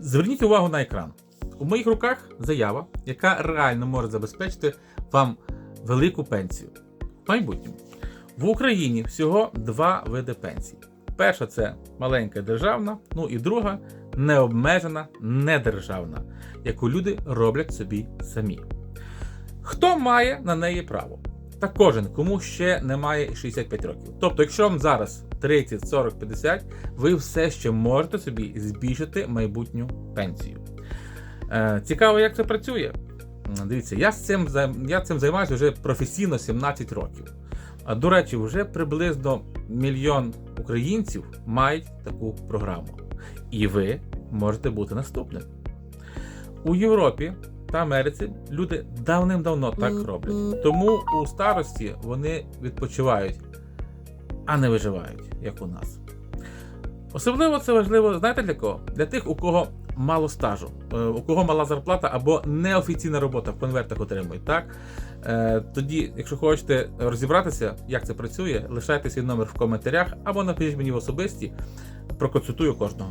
Зверніть увагу на екран. У моїх руках заява, яка реально може забезпечити вам велику пенсію. В майбутньому. В Україні всього два види пенсій. Перша це маленька державна, ну і друга необмежена недержавна, яку люди роблять собі самі. Хто має на неї право? Та кожен, кому ще немає 65 років. Тобто, якщо вам зараз 30, 40, 50, ви все ще можете собі збільшити майбутню пенсію. Е, цікаво, як це працює. Дивіться, я, цим, я цим займаюся вже професійно 17 років. А до речі, вже приблизно мільйон українців мають таку програму. І ви можете бути наступним. У Європі та Америці люди давним-давно так роблять. Тому у старості вони відпочивають, а не виживають, як у нас. Особливо це важливо, знаєте для кого? Для тих, у кого мало стажу, е, у кого мала зарплата або неофіційна робота в конвертах отримують. Так? Е, Тоді, якщо хочете розібратися, як це працює, лишайте свій номер в коментарях або напишіть мені в особисті, проконсультую кожного.